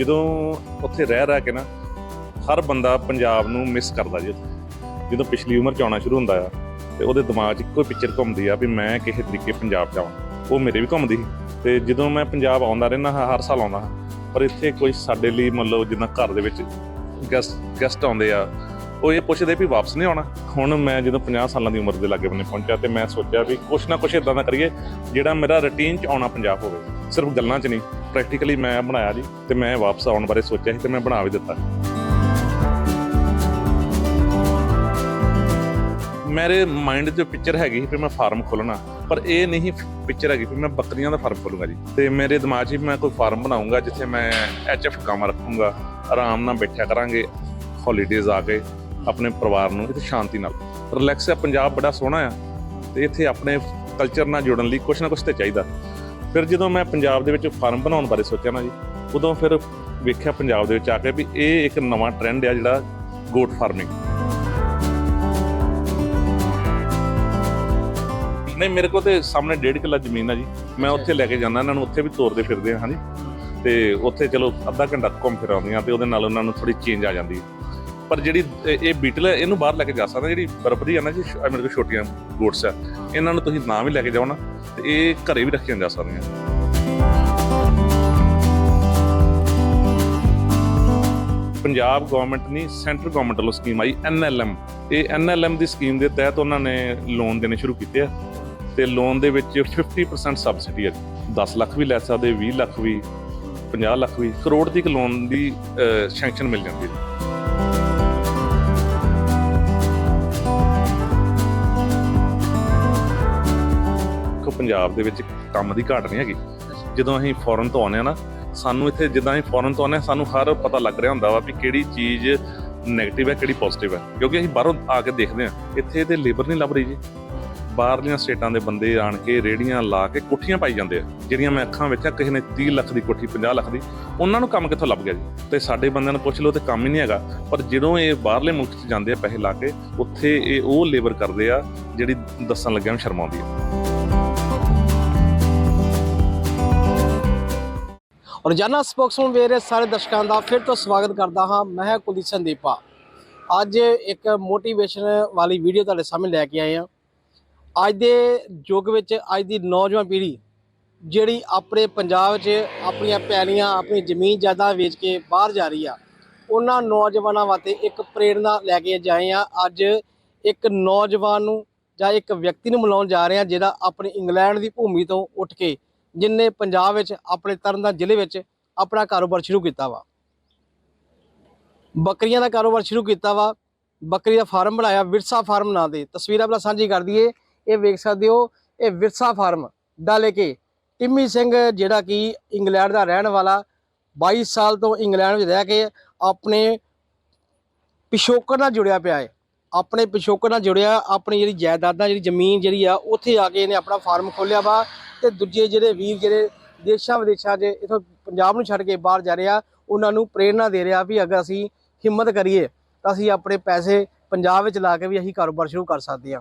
ਜਦੋਂ ਉੱਥੇ ਰਹਿ ਰਹਿ ਕੇ ਨਾ, ਹਰ ਬੰਦਾ ਪੰਜਾਬ ਨੂੰ ਮਿਸ ਕਰਦਾ ਜੀ ਉੱਥੇ। ਜਦੋਂ ਪਿਛਲੀ ਉਮਰ ਚ ਆਉਣਾ ਸ਼ੁਰੂ ਹੁੰਦਾ ਆ, ਤੇ ਉਹਦੇ ਦਿਮਾਗ 'ਚ ਇੱਕੋ ਪਿਕਚਰ ਘੁੰਮਦੀ ਆ ਵੀ ਮੈਂ ਕਿਸੇ ਤਰੀਕੇ ਪੰਜਾਬ ਜਾਵਾਂ ਉਹ ਮੇਰੇ ਵੀ ਘੁੰਮਦੀ ਸੀ ਤੇ ਜਦੋਂ ਮੈਂ ਪੰਜਾਬ ਆਉਂਦਾ ਰਹਿਣਾ ਹਾਂ, ਹਰ ਸਾਲ ਆਉਂਦਾ ਹਾਂ, ਪਰ ਇੱਥੇ ਕੋਈ ਸਾਡੇ ਲਈ ਮੰਨ ਲਓ ਜਿੱਦਾਂ ਘਰ ਦੇ ਵਿੱਚ ਗੈਸਟ ਗੈਸਟ ਆਉਂਦੇ ਆ ਉਹ ਇਹ ਪੁੱਛਦੇ ਵੀ ਵਾਪਸ ਨਹੀਂ ਆਉਣਾ। ਹੁਣ ਮੈਂ ਜਦੋਂ 50 ਸਾਲਾਂ ਦੀ ਉਮਰ ਦੇ ਲਾਗੇ ਬੰਨੇ ਪਹੁੰਚਿਆ ਤੇ ਮੈਂ ਸੋਚਿਆ ਵੀ ਕੁਛ ਨਾ ਕੁਛ ਇਦਾਂ ਦਾ ਕਰੀਏ, ਜਿਹੜਾ ਮੇਰਾ ਰੁਟੀਨ ਚ ਆਉਣਾ ਪੰਜਾਬ ਹੋਵੇ। ਸਿਰਫ ਗੱਲਾਂ ਚ ਨਹੀਂ ਪ੍ਰੈਕਟੀਕਲੀ ਮੈਂ ਬਣਾਇਆ ਜੀ ਤੇ ਮੈਂ ਵਾਪਸ ਆਉਣ ਬਾਰੇ ਸੋਚਿਆ ਸੀ ਤੇ ਮੈਂ ਬਣਾ ਵੀ ਦਿੱਤਾ। ਮੇਰੇ ਮਾਈਂਡ 'ਚ ਪਿਕਚਰ ਹੈਗੀ ਸੀ ਵੀ ਮੈਂ ਫਾਰਮ ਖੋਲਣਾ ਪਰ ਇਹ ਨਹੀਂ ਪਿਕਚਰ ਹੈਗੀ ਵੀ ਮੈਂ ਬੱਕਰੀਆਂ ਦਾ ਫਾਰਮ ਖੋਲੂੰਗਾ ਜੀ। ਤੇ ਮੇਰੇ ਦਿਮਾਗ 'ਚ ਵੀ ਮੈਂ ਕੋਈ ਫਾਰਮ ਬਣਾਉਂਗਾ ਜਿੱਥੇ ਮੈਂ ਐਚਐਫ ਕੰਮ ਰੱਖੂੰਗਾ, ਆਰਾਮ ਨਾਲ ਬੈਠਿਆ ਕਰਾਂਗੇ ਹੌਲੀਡੇਜ਼ ਆ ਕੇ ਆਪਣੇ ਪਰਿਵਾਰ ਨੂੰ ਇੱਥੇ ਸ਼ਾਂਤੀ ਨਾਲ। ਰਿਲੈਕਸ ਹੈ ਪੰਜਾਬ ਬੜਾ ਸੋਹਣਾ ਆ ਤੇ ਇੱਥੇ ਆਪਣੇ ਕਲਚਰ ਨਾਲ ਜੁੜਨ ਲਈ ਕੁਛ ਨਾ ਕੁਛ ਤੇ ਚਾਹੀਦਾ। ਫਿਰ ਜਦੋਂ ਮੈਂ ਪੰਜਾਬ ਦੇ ਵਿੱਚ ਫਾਰਮ ਬਣਾਉਣ ਬਾਰੇ ਸੋਚਿਆ ਨਾ ਜੀ ਉਦੋਂ ਫਿਰ ਵੇਖਿਆ ਪੰਜਾਬ ਦੇ ਵਿੱਚ ਆ ਕੇ ਵੀ ਇਹ ਇੱਕ ਨਵਾਂ ਟ੍ਰੈਂਡ ਆ ਜਿਹੜਾ ਗੋਟ ਫਾਰਮਿੰਗ ਨਹੀਂ ਮੇਰੇ ਕੋਲ ਤੇ ਸਾਹਮਣੇ ਡੇਢ ਕਿੱਲਾ ਜ਼ਮੀਨ ਆ ਜੀ। ਮੈਂ ਉੱਥੇ ਲੈ ਕੇ ਜਾਂਦਾ ਇਹਨਾਂ ਨੂੰ ਉੱਥੇ ਵੀ ਤੋਰਦੇ ਫਿਰਦੇ ਆ ਹਾਂਜੀ। ਤੇ ਉੱਥੇ ਚਲੋ ਅੱਧਾ ਘੰਟਾ ਘੁੰਮ ਫਿਰ ਆਉਂਦੀਆਂ ਤੇ ਉਹਦੇ ਨਾਲ ਉਹਨਾਂ ਨੂੰ ਥੋੜੀ ਚੇਂਜ ਆ ਜਾਂਦੀ। ਹੈ ਪਰ ਜਿਹੜੀ ਇਹ ਬੀਟਲ ਹੈ, ਇਹਨੂੰ ਬਾਹਰ ਲੈ ਕੇ ਜਾ ਸਕਦਾ, ਜਿਹੜੀ ਬਰਬਰੀ ਆ ਨਾ ਜੀ ਮੇਰੇ ਕੋਲ ਛੋਟੀਆਂ ਗੋਟਸ ਆ ਇਹਨਾਂ ਨੂੰ ਤੁਸੀਂ ਨਾ ਵੀ ਲੈ ਕੇ ਜਾਓ ਨਾ, ਤੇ ਇਹ ਘਰੇ ਵੀ ਰੱਖੀਆਂ ਜਾ ਸਕਦੀਆਂ। ਪੰਜਾਬ ਗਵਰਨਮੈਂਟ ਨਹੀਂ ਸੈਂਟਰ ਗਵਰਨਮੈਂਟ ਵੱਲੋਂ ਸਕੀਮ ਆਈ ਐਨਐਲਐਮ ਇਹ ਐਨਐਲਐਮ ਦੀ ਸਕੀਮ ਦੇ ਤਹਿਤ ਉਹਨਾਂ ਨੇ ਲੋਨ ਦੇਣੇ ਸ਼ੁਰੂ ਕੀਤੇ ਆ, ਤੇ ਲੋਨ ਦੇ ਵਿੱਚ 50% ਸਬਸਿਡੀ ਹੈ। 10 ਲੱਖ ਵੀ ਲੈ ਸਕਦੇ 20 ਲੱਖ ਵੀ 50 ਲੱਖ ਵੀ, ਕਰੋੜ ਦੀ ਇੱਕ ਲੋਨ ਦੀ ਸੈਂਕਸ਼ਨ ਮਿਲ ਜਾਂਦੀ ਹੈ। ਪੰਜਾਬ ਦੇ ਵਿੱਚ ਕੰਮ ਦੀ ਘਾਟ ਨਹੀਂ ਹੈਗੀ। ਜਦੋਂ ਅਸੀਂ ਫੋਰਨ ਤੋਂ ਆਉਂਦੇ ਆ ਨਾ, ਸਾਨੂੰ ਇੱਥੇ ਜਿੱਦਾਂ ਅਸੀਂ ਫੋਰਨ ਤੋਂ ਆਉਂਦੇ ਹਾਂ, ਸਾਨੂੰ ਹਰ ਪਤਾ ਲੱਗ ਰਿਹਾ ਹੁੰਦਾ ਵਾ ਵੀ ਕਿਹੜੀ ਚੀਜ਼ ਨੈਗੇਟਿਵ ਹੈ, ਕਿਹੜੀ ਪੋਜ਼ਿਟਿਵ ਹੈ। ਕਿਉਂਕਿ ਅਸੀਂ ਬਾਹਰੋਂ ਆ ਕੇ ਦੇਖਦੇ ਹਾਂ, ਇੱਥੇ ਤੇ ਲੇਬਰ ਨਹੀਂ ਲੱਭ ਰਹੀ ਜੀ। ਬਾਹਰਲੀਆਂ ਸਟੇਟਾਂ ਦੇ ਬੰਦੇ ਆਣ ਕੇ ਰੇੜੀਆਂ ਲਾ ਕੇ ਕੋਠੀਆਂ ਪਾਈ ਜਾਂਦੇ ਆ, ਜਿਹੜੀਆਂ ਮੈਂ ਅੱਖਾਂ ਵੇਖਿਆ ਕਿਸੇ ਨੇ 30 ਲੱਖ ਦੀ ਕੋਠੀ 50 ਲੱਖ ਦੀ, ਉਹਨਾਂ ਨੂੰ ਕੰਮ ਕਿੱਥੋਂ ਲੱਭ ਗਿਆ ਜੀ? ਤੇ ਸਾਡੇ ਬੰਦਿਆਂ ਨੂੰ ਪੁੱਛ ਲਓ ਤੇ ਕੰਮ ਹੀ ਨਹੀਂ ਹੈਗਾ। ਪਰ ਜਦੋਂ ਇਹ ਬਾਹਰਲੇ ਮੁਲਕ 'ਚ ਜਾਂਦੇ ਆ ਪੈਸੇ ਲਾ ਕੇ, ਉੱਥੇ ਇਹ ਉਹ ਲੇਬਰ ਕਰਦੇ ਆ, ਜਿਹੜੀ ਦੱਸਣ ਲੱਗਿਆ ਨੂੰ ਸ਼ਰਮ ਆਉਂਦੀ ਆ ਰੋਜ਼ਾਨਾ ਸਪੋਕਸਮੈਨ ਵੇਰੇ ਸਾਰੇ ਦਰਸ਼ਕਾਂ ਦਾ ਫਿਰ ਤੋਂ ਸਵਾਗਤ ਕਰਦਾ ਹਾਂ ਮੈਂ ਹਾਂ ਕੁਲਦੀਪ ਸੰਦੀਪਾ। ਅੱਜ ਇੱਕ ਮੋਟੀਵੇਸ਼ਨ ਵਾਲੀ ਵੀਡੀਓ ਤੁਹਾਡੇ ਸਾਹਮਣੇ ਲੈ ਕੇ ਆਏ ਹਾਂ। ਅੱਜ ਦੇ ਯੁੱਗ ਵਿੱਚ ਅੱਜ ਦੀ ਨੌਜਵਾਨ ਪੀੜ੍ਹੀ ਜਿਹੜੀ ਆਪਣੇ ਪੰਜਾਬ 'ਚ ਆਪਣੀਆਂ ਪੈਲੀਆਂ, ਆਪਣੀ ਜ਼ਮੀਨ ਜਾਇਦਾਦ ਵੇਚ ਕੇ ਬਾਹਰ ਜਾ ਰਹੀ ਆ, ਉਹਨਾਂ ਨੌਜਵਾਨਾਂ ਵਾਸਤੇ ਇੱਕ ਪ੍ਰੇਰਣਾ ਲੈ ਕੇ ਜਾਏ ਆ ਅੱਜ ਇੱਕ ਨੌਜਵਾਨ ਨੂੰ ਜਾਂ ਇੱਕ ਵਿਅਕਤੀ ਨੂੰ ਮਿਲਾਉਣ ਜਾ ਰਹੇ ਆ ਜਿਹੜਾ ਆਪਣੇ ਇੰਗਲੈਂਡ ਦੀ ਭੂਮੀ ਤੋਂ ਉੱਠ ਕੇ ਜਿਨਨੇ ਪੰਜਾਬ ਵਿੱਚ, ਆਪਣੇ ਤਰਨਤਾਰਨ ਜ਼ਿਲ੍ਹੇ ਵਿੱਚ ਆਪਣਾ ਕਾਰੋਬਾਰ ਸ਼ੁਰੂ ਕੀਤਾ ਵਾ। ਬੱਕਰੀਆਂ ਦਾ ਕਾਰੋਬਾਰ ਸ਼ੁਰੂ ਕੀਤਾ ਵਾ। ਬੱਕਰੀ ਦਾ ਫਾਰਮ ਬਣਾਇਆ, ਵਿਰਸਾ ਫਾਰਮ ਨਾਂ ਦੇ। ਤਸਵੀਰਾਂ ਪਹਿਲਾਂ ਸਾਂਝੀ ਕਰ ਦਈਏ। ਇਹ ਵੇਖ ਸਕਦੇ ਹੋ, ਇਹ ਵਿਰਸਾ ਫਾਰਮ ਡਾਲੇ ਕੇ ਟਿੰਮੀ ਸਿੰਘ, ਜਿਹੜਾ ਕਿ ਇੰਗਲੈਂਡ ਦਾ ਰਹਿਣ ਵਾਲਾ 22 ਸਾਲ ਤੋਂ ਇੰਗਲੈਂਡ ਵਿੱਚ ਰਹਿ ਕੇ ਆਪਣੇ ਪਿਛੋਕੜ ਨਾਲ ਜੁੜਿਆ ਪਿਆ ਹੈ। ਆਪਣੇ ਪਿਛੋਕੜ ਨਾਲ ਜੁੜਿਆ, ਆਪਣੀ ਜਿਹੜੀ ਜਾਇਦਾਦਾਂ, ਜਿਹੜੀ ਜ਼ਮੀਨ ਜਿਹੜੀ ਆ, ਉੱਥੇ ਆ ਕੇ ਇਹਨੇ ਆਪਣਾ ਫਾਰਮ ਖੋਲ੍ਹਿਆ ਵਾ। ਤੇ ਦੂਜੇ ਜਿਹੜੇ ਵੀਰ ਜਿਹੜੇ ਦੇਸ਼ਾਂ ਵਿਦੇਸ਼ਾਂ 'ਚ ਇਥੋਂ ਪੰਜਾਬ ਨੂੰ ਛੱਡ ਕੇ ਬਾਹਰ ਜਾ ਰਿਹਾ ਉਹਨਾਂ ਨੂੰ ਪ੍ਰੇਰਣਾ ਦੇ ਰਿਹਾ ਵੀ ਅਗਰ ਅਸੀਂ ਹਿੰਮਤ ਕਰੀਏ, ਤਾਂ ਅਸੀਂ ਆਪਣੇ ਪੈਸੇ ਪੰਜਾਬ ਵਿੱਚ ਲਾ ਕੇ ਵੀ ਅਸੀਂ ਕਾਰੋਬਾਰ ਸ਼ੁਰੂ ਕਰ ਸਕਦੇ ਹਾਂ।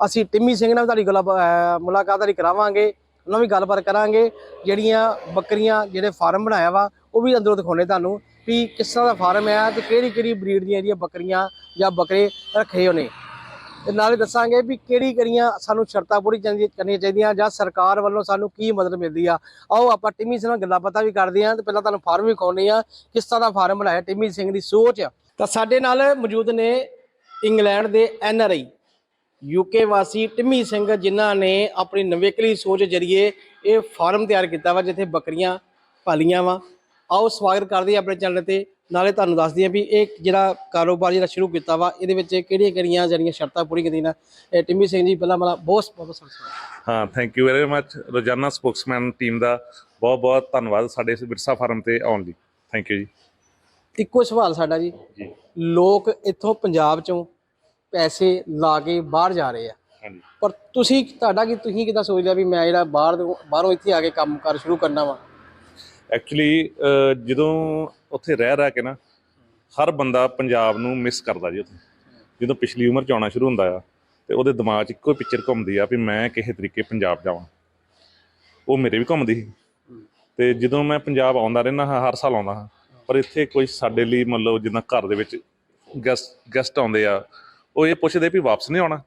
ਅਸੀਂ ਟਿੰਮੀ ਸਿੰਘ ਨਾਲ ਤੁਹਾਡੀ ਗੱਲ ਅਹ ਮੁਲਾਕਾਤ ਵਾਲੀ ਕਰਾਵਾਂਗੇ, ਉਹਨਾਂ ਵੀ ਗੱਲਬਾਤ ਕਰਾਂਗੇ, ਜਿਹੜੀਆਂ ਬੱਕਰੀਆਂ ਜਿਹੜੇ ਫਾਰਮ ਬਣਾਇਆ ਵਾ, ਉਹ ਵੀ ਅੰਦਰੋਂ ਦਿਖਾਉਣੇ ਤੁਹਾਨੂੰ ਵੀ ਕਿਸ ਤਰ੍ਹਾਂ ਦਾ ਫਾਰਮ ਹੈ ਤੇ ਕਿਹੜੀ ਕਿਹੜੀ ਬਰੀਡ ਦੀਆਂ ਜਿਹੜੀਆਂ ਬੱਕਰੀਆਂ ਜਾਂ ਬੱਕਰੇ ਰੱਖੇ ਹੋਣੇ ਤੇ ਨਾਲੇ ਦੱਸਾਂਗੇ ਵੀ ਕਿਹੜੀ ਕਿਹੜੀਆਂ ਸਾਨੂੰ ਸ਼ਰਤਾਂ ਪੂਰੀ ਚਾਹੀਦੀ- ਕਰਨੀਆਂ ਚਾਹੀਦੀਆਂ ਜਾਂ ਸਰਕਾਰ ਵੱਲੋਂ ਸਾਨੂੰ ਕੀ ਮਦਦ ਮਿਲਦੀ ਆ। ਆਓ ਆਪਾਂ ਟਿੰਮੀ ਸਿੰਘ ਨਾਲ ਗੱਲਾਂ ਪਤਾ ਵੀ ਕਰਦੇ ਹਾਂ ਤੇ ਪਹਿਲਾਂ ਤੁਹਾਨੂੰ ਫਾਰਮ ਵੀ ਖਵਾਉਂਦੇ ਆ ਕਿਸ ਤਰ੍ਹਾਂ ਦਾ ਫਾਰਮ ਬਣਾਇਆ ਟਿੰਮੀ ਸਿੰਘ ਦੀ ਸੋਚ ਤਾਂ ਸਾਡੇ ਨਾਲ ਮੌਜੂਦ ਨੇ ਇੰਗਲੈਂਡ ਦੇ ਐਨ ਆਰ ਆਈ ਯੂਕੇ ਵਾਸੀ ਟਿੰਮੀ ਸਿੰਘ, ਜਿਨ੍ਹਾਂ ਨੇ ਆਪਣੀ ਨਵੇਕਲੀ ਸੋਚ ਜਰੀਏ ਇਹ ਫਾਰਮ ਤਿਆਰ ਕੀਤਾ ਵਾ, ਜਿੱਥੇ ਬੱਕਰੀਆਂ ਪਾਲੀਆਂ ਵਾ। ਆਓ ਸਵਾਗਤ ਕਰਦੇ ਹਾਂ ਆਪਣੇ ਚੈਨਲ ਤੇ। ਨਾਲੇ ਤੁਹਾਨੂੰ ਦੱਸਦੀ ਹਾਂ ਵੀ ਇਹ ਜਿਹੜਾ ਕਾਰੋਬਾਰ ਜਿਹੜਾ ਸ਼ੁਰੂ ਕੀਤਾ ਵਾ ਇਹਦੇ ਵਿੱਚ ਕਿਹੜੀਆਂ ਕਿਹੜੀਆਂ ਜਿਹੜੀਆਂ ਸ਼ਰਤਾਂ ਪੂਰੀ ਕੀਤੀਆਂ ਇਹ ਟਿੰਮੀ ਸਿੰਘ ਜੀ ਪਹਿਲਾਂ ਮਲਾ ਬਹੁਤ ਬਹੁਤ ਸਵਾਗਤ ਹਾਂ। ਥੈਂਕ ਯੂ ਵੈਰੀ ਮੱਚ ਰੋਜ਼ਾਨਾ ਸਪੋਕਸਮੈਨ ਟੀਮ ਦਾ ਬਹੁਤ ਬਹੁਤ ਧੰਨਵਾਦ ਸਾਡੇ ਇਸ ਵਿਰਸਾ ਫਾਰਮ ਤੇ ਆਉਣ ਲਈ। ਥੈਂਕ ਯੂ ਜੀ। ਇੱਕੋ ਸਵਾਲ ਸਾਡਾ ਜੀ। ਲੋਕ ਇੱਥੋਂ ਪੰਜਾਬ ਚੋਂ ਪੈਸੇ ਲਾ ਕੇ ਬਾਹਰ ਜਾ ਰਹੇ ਆ। ਪਰ ਤੁਸੀਂ ਤੁਹਾਡਾ ਕੀ ਤੁਸੀਂ ਕਿਦਾਂ ਸੋਚਦੇ ਆ ਵੀ ਮੈਂ ਜਿਹੜਾ ਬਾਹਰ ਬਾਹਰੋਂ ਇੱਥੇ ਆ ਕੇ ਕੰਮ ਕਰ ਸ਼ੁਰੂ ਕਰਨਾ ਵਾ? ਐਕਚੁਅਲੀ ਜਦੋਂ ਉੱਥੇ ਰਹਿ ਰਹਿ ਕੇ ਨਾ, ਹਰ ਬੰਦਾ ਪੰਜਾਬ ਨੂੰ ਮਿਸ ਕਰਦਾ ਜੀ ਉੱਥੇ। ਜਦੋਂ ਪਿਛਲੀ ਉਮਰ ਚ ਆਉਣਾ ਸ਼ੁਰੂ ਹੁੰਦਾ ਆ, ਤੇ ਉਹਦੇ ਦਿਮਾਗ 'ਚ ਇੱਕੋ ਪਿਕਚਰ ਘੁੰਮਦੀ ਆ ਵੀ ਮੈਂ ਕਿਸੇ ਤਰੀਕੇ ਪੰਜਾਬ ਜਾਵਾਂ। ਉਹ ਮੇਰੇ ਵੀ ਘੁੰਮਦੀ ਸੀ। ਤੇ ਜਦੋਂ ਮੈਂ ਪੰਜਾਬ ਆਉਂਦਾ ਰਹਿਣਾ ਹਾਂ, ਹਰ ਸਾਲ ਆਉਂਦਾ ਹਾਂ, ਪਰ ਇੱਥੇ ਕੋਈ ਸਾਡੇ ਲਈ ਮੰਨ ਲਓ ਜਿੱਦਾਂ ਘਰ ਦੇ ਵਿੱਚ ਗੈਸਟ ਗੈਸਟ ਆਉਂਦੇ ਆ, ਉਹ ਇਹ ਪੁੱਛਦੇ ਵੀ ਵਾਪਸ ਨਹੀਂ ਆਉਣਾ।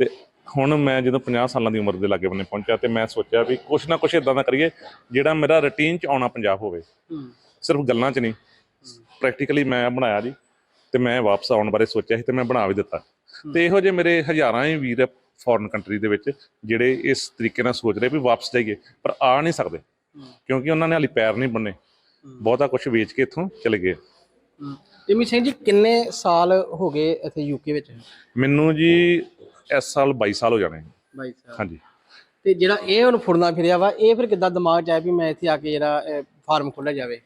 ਤੇ ਹੁਣ ਮੈਂ ਜਦੋਂ 50 ਸਾਲਾਂ ਦੀ ਉਮਰ ਦੇ ਲਾਗੇ ਬੰਨੇ ਪਹੁੰਚਿਆ ਤੇ ਮੈਂ ਸੋਚਿਆ ਵੀ ਕੁਛ ਨਾ ਕੁਛ ਇਦਾਂ ਦਾ ਕਰੀਏ ਜਿਹੜਾ ਮੇਰਾ ਰੁਟੀਨ ਚ ਆਉਣਾ ਪੰਜਾਬ ਹੋਵੇ। ਸਿਰਫ ਗੱਲਾਂ ਚ ਨਹੀਂ। ਪ੍ਰੈਕਟੀਕਲੀ ਮੈਂ ਬਣਾਇਆ ਜੀ ਤੇ ਮੈਂ ਵਾਪਸ ਆਉਣ ਬਾਰੇ ਸੋਚਿਆ ਸੀ ਤੇ ਮੈਂ ਬਣਾ ਵੀ ਦਿੱਤਾ। ਤੇ ਇਹੋ ਜਿਹੇ ਮੇਰੇ ਹਜ਼ਾਰਾਂ ਹੀ ਵੀਰ ਫੋਰਨ ਕੰਟਰੀ ਦੇ ਵਿੱਚ ਜਿਹੜੇ ਇਸ ਤਰੀਕੇ ਨਾਲ ਸੋਚ ਰਹੇ ਵੀ ਵਾਪਸ ਜਾਈਏ ਪਰ ਆ ਨਹੀਂ ਸਕਦੇ। ਕਿਉਂਕਿ ਉਹਨਾਂ ਨੇ ਹਾਲੀ ਪੈਰ ਨਹੀਂ ਬੰਨੇ। ਬਹੁਤਾ ਕੁਝ ਵੇਚ ਕੇ ਇੱਥੋਂ ਚਲੇ ਗਏ। ਟਿਮੀ ਸਿੰਘ ਜੀ ਕਿੰਨੇ ਸਾਲ ਹੋ ਗਏ ਇੱਥੇ ਯੂਕੇ ਵਿੱਚ? ਮੈਨੂੰ ਜੀ ਇਸ ਸਾਲ 22 ਸਾਲ ਹੋ ਜਾਣੇ ਬਾਈ ਸਾਹਿਬ ਹਾਂਜੀ। ਤੇ ਜਿਹੜਾ ਇਹ ਹੁਣ ਫੁਰਨਾ ਫਿਰਿਆ ਵਾ ਇਹ ਫਿਰ ਕਿੱਦਾਂ ਦਿਮਾਗ 'ਚ ਆਇਆ ਵੀ ਮੈਂ ਇੱਥੇ ਆ ਕੇ ਜਿਹੜਾ ਫਾਰਮ ਖੋਲਿਆ ਜਾਵੇ?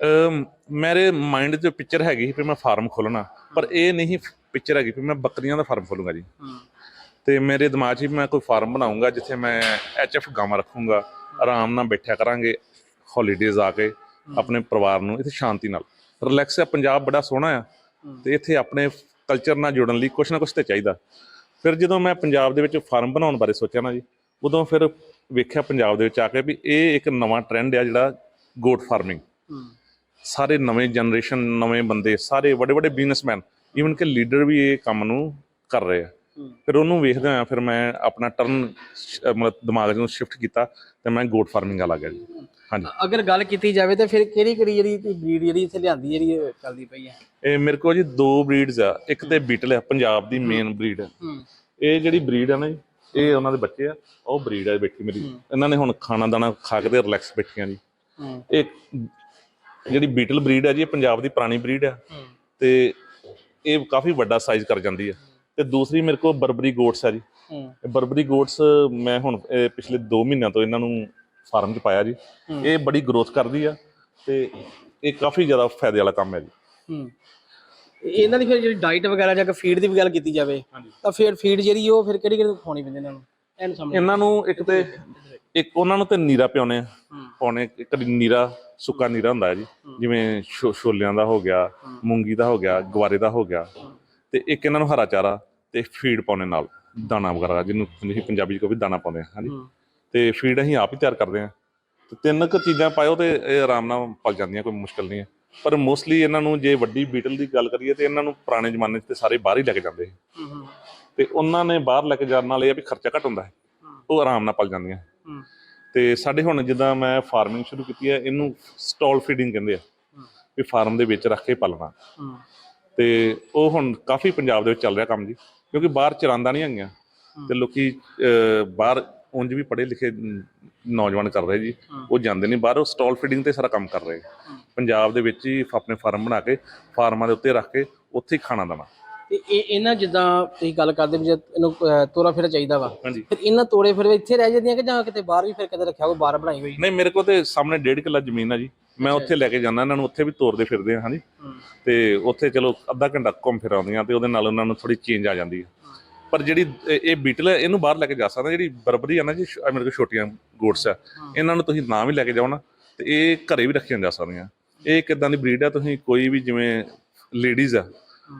ਅਮ ਮੇਰੇ ਮਾਈਂਡ 'ਚ ਪਿਕਚਰ ਹੈਗੀ ਸੀ ਵੀ ਮੈਂ ਫਾਰਮ ਖੋਲਣਾ ਪਰ ਇਹ ਨਹੀਂ ਪਿਕਚਰ ਹੈਗੀ ਵੀ ਮੈਂ ਬੱਕਰੀਆਂ ਦਾ ਫਾਰਮ ਖੋਲੂੰਗਾ ਜੀ। ਤੇ ਮੇਰੇ ਦਿਮਾਗ 'ਚ ਵੀ ਮੈਂ ਕੋਈ ਫਾਰਮ ਬਣਾਉਂਗਾ ਜਿੱਥੇ ਮੈਂ ਐਚਐਫ ਗਾਵਾਂ ਰੱਖੂੰਗਾ ਆਰਾਮ ਨਾਲ ਬੈਠਿਆ ਕਰਾਂਗੇ ਹੌਲੀਡੇਜ਼ ਆ ਕੇ ਆਪਣੇ ਪਰਿਵਾਰ ਨੂੰ ਇੱਥੇ ਸ਼ਾਂਤੀ ਨਾਲ। ਰਿਲੈਕਸ ਹੈ ਪੰਜਾਬ ਬੜਾ ਸੋਹਣਾ ਆ ਤੇ ਇੱਥੇ ਆਪਣੇ ਕਲਚਰ ਨਾਲ ਜੁੜਨ ਲਈ ਕੁਛ ਨਾ ਕੁਛ ਤੇ ਚਾਹੀਦਾ। ਫਿਰ ਜਦੋਂ ਮੈਂ ਪੰਜਾਬ ਦੇ ਵਿੱਚ ਫਾਰਮ ਬਣਾਉਣ ਬਾਰੇ ਸੋਚਿਆ ਨਾ ਜੀ ਉਦੋਂ ਫਿਰ ਵੇਖਿਆ ਪੰਜਾਬ ਦੇ ਵਿੱਚ ਆ ਕੇ ਵੀ ਇਹ ਇੱਕ ਨਵਾਂ ਟ੍ਰੈਂਡ ਆ ਜਿਹੜਾ ਗੋਟ ਫਾਰਮਿੰਗ ਸਾਰੇ ਨਵੇਂ ਜਨਰੇਸ਼ਨ ਨਵੇਂ ਬੰਦੇ ਸਾਰੇ ਵੱਡੇ ਵੱਡੇ ਬਿਜ਼ਨਸਮੈਨ ਈਵਨ ਕਿ ਲੀਡਰ ਵੀ ਇਹ ਕੰਮ ਨੂੰ ਕਰ ਰਹੇ ਆ। ਫਿਰ ਉਹਨੂੰ ਵੇਖਦੇ ਆ ਫਿਰ ਮੈਂ ਆਪਣਾ ਟਰਨ ਮਤਲਬ ਦਿਮਾਗ ਨੂੰ ਸ਼ਿਫਟ ਕੀਤਾ ਤੇ ਮੈਂ ਗੋਟ ਫਾਰਮਿੰਗ ਆ ਲੱਗਾ ਜੀ। ਹਾਂਜੀ। ਅਗਰ ਗੱਲ ਕੀਤੀ ਜਾਵੇ ਤਾਂ ਫਿਰ ਕਿਹੜੀ ਕਿਹੜੀ ਜਿਹੜੀ ਬਰੀਡ ਜਿਹੜੀ ਇੱਥੇ ਲਿਆਂਦੀ ਜਿਹੜੀ ਚੱਲਦੀ ਪਈ ਹੈ? ਇਹ ਮੇਰੇ ਕੋਲ ਜੀ ਦੋ ਬਰੀਡਸ ਆ। ਇੱਕ ਤੇ ਬੀਟਲ ਆ ਪੰਜਾਬ ਦੀ ਮੇਨ ਬਰੀਡ ਹੂੰ। ਇਹ ਜਿਹੜੀ ਬਰੀਡ ਆ ਨਾ ਜੀ ਇਹ ਉਹਨਾਂ ਦੇ ਬੱਚੇ ਆ। ਉਹ ਬਰੀਡ ਆ ਬੈਠੀ ਮੇਰੀ। ਇਹਨਾਂ ਨੇ ਹੁਣ ਖਾਣਾ ਦਾਣਾ ਖਾ ਕੇ ਤੇ ਰਿਲੈਕਸ ਬੈਠੀਆਂ ਜੀ। ਇਹ ਜਿਹੜੀ ਬੀਟਲ ਬਰੀਡ ਆ ਜੀ ਇਹ ਪੰਜਾਬ ਦੀ ਪੁਰਾਣੀ ਬਰੀਡ ਆ। ਤੇ ਇਹ ਕਾਫੀ ਵੱਡਾ ਸਾਈਜ਼ ਕਰ ਜਾਂਦੀ ਆ। ਤੇ ਦੂਸਰੀ ਮੇਰੇ ਕੋਲ ਬਰਬਰੀ ਗੋਟਸ ਆ ਜੀ। ਬਰਬਰੀ ਗੋਟਸ ਮੈਂ ਹੁਣ ਪਿਛਲੇ 2 ਮਹੀਨਿਆਂ ਤੋਂ ਇਹਨਾਂ ਨੂੰ ਫਾਰਮ 'ਚ ਪਾਇਆ ਜੀ। ਇਹ ਬੜੀ ਗਰੋਥ ਕਰਦੀ ਆ ਤੇ ਇਹ ਕਾਫੀ ਜ਼ਿਆਦਾ ਫਾਇਦੇ ਵਾਲਾ ਕੰਮ ਹੈ ਜੀ। ਹੂੰ। ਇਹ- ਇਹਨਾਂ ਦੀ ਫਿਰ ਜਿਹੜੀ ਡਾਈਟ ਵਗੈਰਾ ਜਾਂ ਫੀਡ ਦੀ ਵੀ ਗੱਲ ਕੀਤੀ ਜਾਵੇ ਤਾਂ ਫਿਰ ਫੀਡ ਜਿਹੜੀ ਉਹ ਫਿਰ ਕਿਹੜੀ ਕਿਹੜੀ ਖਵਾਉਣੀ ਪੈਂਦੀ ਇਹਨਾਂ ਨੂੰ? ਇਹਨੂੰ ਸਮਝ ਇਹਨਾਂ ਨੂੰ ਇੱਕ ਤੇ ਇੱਕ ਉਹਨਾਂ ਨੂੰ ਤੇ ਨੀਰਾ ਪਿਆਉਣੇ ਆ। ਪਾਉਣੇ ਇੱਕ ਨੀਰਾ ਸੁੱਕਾ ਨੀਰਾ ਹੁੰਦਾ ਹੈ। ਜੀ ਜਿਵੇਂ ਛੋਲਿਆਂ ਦਾ ਹੋ ਗਿਆ ਮੂੰਗੀ ਦਾ ਹੋ ਗਿਆ ਗਵਾਰੇ ਦਾ ਹੋ ਗਿਆ। ਤੇ ਇੱਕ ਇਹਨਾਂ ਨੂੰ ਹਰਾ ਚਾਰਾ ਤੇ ਫੀਡ ਪਾਉਣੇ ਨਾਲ ਦਾਣਾ ਵਗੈਰਾ ਜਿਹਨੂੰ ਤੁਸੀਂ ਪੰਜਾਬੀ ਚ ਵੀ ਦਾਣਾ ਪਾਉਂਦੇ ਆ ਹਾਂਜੀ। ਤੇ ਫੀਡ ਅਸੀਂ ਆਪ ਹੀ ਤਿਆਰ ਕਰਦੇ ਆ ਤੇ ਤਿੰਨ ਕੁ ਚੀਜ਼ਾਂ ਪਾਇਓ ਤੇ ਇਹ ਆਰਾਮ ਨਾਲ ਪਲ ਜਾਂਦੀਆਂ ਕੋਈ ਮੁਸ਼ਕਲ ਨਹੀਂ ਹੈ। ਪਰ ਮੋਸਟਲੀ ਇਹਨਾਂ ਨੂੰ ਜੇ ਵੱਡੀ ਬੀਟਲ ਦੀ ਗੱਲ ਕਰੀਏ ਤੇ ਇਹਨਾਂ ਨੂੰ ਪੁਰਾਣੇ ਜ਼ਮਾਨੇ 'ਚ ਤੇ ਸਾਰੇ ਬਾਹਰ ਹੀ ਲੈ ਕੇ ਜਾਂਦੇ ਸੀ। ਹੂੰ ਹੂੰ। ਤੇ ਉਹਨਾਂ ਨੇ ਬਾਹਰ ਲੈ ਕੇ ਜਾਣ ਨਾਲ ਇਹ ਆ ਵੀ ਖਰਚਾ ਘੱਟ ਹੁੰਦਾ ਹੈ। ਉਹ ਆਰਾਮ ਨਾਲ ਪਲ ਜਾਂਦੀਆਂ। ਹੂੰ। ਤੇ ਸਾਡੇ ਹੁਣ ਜਿੱਦਾਂ ਮੈਂ ਫਾਰਮਿੰਗ ਸ਼ੁਰੂ ਕੀਤੀ ਹੈ ਇਹਨੂੰ ਸਟਾਲ ਫੀਡਿੰਗ ਕਹਿੰਦੇ ਆ। ਵੀ ਫਾਰਮ ਦੇ ਵਿੱਚ ਰੱਖ ਕੇ ਪਾਲਣਾ। ਹੂੰ। ਤੇ ਉਹ ਹੁਣ ਕਾਫੀ ਪੰਜਾਬ ਦੇ ਵਿੱਚ ਚੱਲ ਰਿਹਾ ਕੰਮ ਜੀ ਕਿਉਂਕਿ ਬਾਹਰ ਚਰਾਂਦਾ ਨਹੀਂ ਹੈਗੀਆਂ। ਤੇ ਲੋਕੀ ਬਾਹਰ ਉਂਝ ਵੀ ਪੜ੍ਹੇ ਲਿਖੇ ਨੌਜਵਾਨ ਕਰ ਰਹੇ ਜੀ। ਉਹ ਜਾਂਦੇ ਨਹੀਂ ਬਾਹਰ ਉਹ ਸਟਾਲ ਫੀਡਿੰਗ ਤੇ ਸਾਰਾ ਕੰਮ ਕਰ ਰਹੇ। ਪੰਜਾਬ ਦੇ ਵਿੱਚ ਹੀ ਆਪਣੇ ਫਾਰਮ ਬਣਾ ਕੇ ਫਾਰਮਾਂ ਦੇ ਉੱਤੇ ਰੱਖ ਕੇ ਉੱਥੇ ਹੀ ਖਾਣਾ ਦੇਣਾ। ਤੇ ਇਹ ਇਹਨਾਂ ਜਿੱਦਾਂ ਤੁਸੀਂ ਗੱਲ ਕਰਦੇ ਵੀ ਜੇ ਇਹਨੂੰ ਤੋਰਾ ਫੇਰਾ ਚਾਹੀਦਾ ਵਾ। ਫਿਰ ਇਹਨਾਂ ਤੋੜੇ ਫਿਰ ਇੱਥੇ ਰਹਿ ਜਾਂਦੀਆਂ ਕਿ ਜਾਂ ਕਿਤੇ ਬਾਹਰ ਵੀ ਫਿਰ ਕਦੇ ਰੱਖਿਆ ਕੋਈ ਬਾਹਰ ਬਣਾਈ ਹੋਈ? ਨਹੀਂ ਮੇਰੇ ਕੋਲ ਤੇ ਸਾਹਮਣੇ ਡੇਢ ਕਿੱਲਾ ਜ਼ਮੀਨ ਆ ਜੀ। ਮੈਂ ਉੱਥੇ ਲੈ ਕੇ ਜਾਂਦਾ ਇਹਨਾਂ ਨੂੰ ਉੱਥੇ ਵੀ ਤੋਰਦੇ ਫਿਰਦੇ ਆ ਹਾਂਜੀ। ਤੇ ਉੱਥੇ ਚਲੋ ਅੱਧਾ ਘੰਟਾ ਘੁੰਮ ਫਿਰ ਆਉਂਦੀਆਂ ਤੇ ਉਹਦੇ ਨਾਲ ਉਹਨਾਂ ਨੂੰ ਥੋੜੀ ਚੇਂਜ ਆ ਜਾਂਦੀ ਹੈ ਪਰ ਜਿਹੜੀ ਇਹ- ਬੀਟਲ ਹੈ ਇਹਨੂੰ ਬਾਹਰ ਲੈ ਕੇ ਜਾ ਸਕਦਾ ਜਿਹੜੀ ਬਰਬਰੀ ਆ ਨਾ ਜੀ ਆਹ ਮੇਰੇ ਕੋਲ ਛੋਟੀਆਂ ਗੋਟਸ ਆ ਇਹਨਾਂ ਨੂੰ ਤੁਸੀਂ ਨਾ ਵੀ ਲੈ ਕੇ ਜਾਓ ਨਾ ਤੇ ਇਹ ਘਰੇ ਵੀ ਰੱਖੀਆਂ ਜਾ ਸਕਦੀਆਂ। ਇਹ ਕਿਦਾਂ ਦੀ ਬਰੀਡ ਆ ਤੁਸੀਂ ਕੋਈ ਵੀ ਜਿਵੇਂ ਲੇਡੀਜ਼ ਆ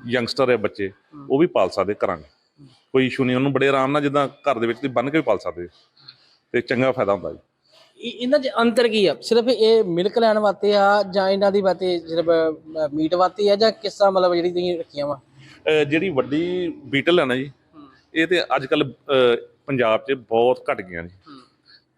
ਯੰਗਸਟਰ ਹੈ ਬੱਚੇ ਉਹ ਵੀ ਪਾਲ ਸਕਦੇ ਘਰਾਂ 'ਚ ਕੋਈ ਇਸ਼ੂ ਨਹੀਂ ਉਹਨੂੰ ਬੜੇ ਆਰਾਮ ਨਾਲ ਜਿੱਦਾਂ ਘਰ ਦੇ ਵਿੱਚ ਤੁਸੀਂ ਬੰਨ ਕੇ ਵੀ ਪਾਲ ਸਕਦੇ ਤੇ ਚੰਗਾ ਫਾਇਦਾ ਹੁੰਦਾ ਜੀ। ਇਹ- ਇਹਨਾਂ 'ਚ ਅੰਤਰ ਕੀ ਆ? ਸਿਰਫ ਇਹ ਮਿਲਕ ਲੈਣ ਵਾਸਤੇ ਆ ਜਾਂ ਇਹਨਾਂ ਦੀ ਵਾਸਤੇ ਸਿਰਫ ਮੀਟ ਵਾਸਤੇ ਆ ਜਾਂ ਕਿਸ ਮਤਲਬ ਜਿਹੜੀ ਤੁਸੀਂ ਰੱਖੀਆਂ ਵਾ? ਅਹ ਜਿਹੜੀ ਵੱਡੀ ਬੀਟਲ ਹੈ ਨਾ ਜੀ ਇਹ ਤੇ ਅੱਜ ਕੱਲ ਪੰਜਾਬ 'ਚ ਬਹੁਤ ਘਟ ਗਈਆਂ ਜੀ।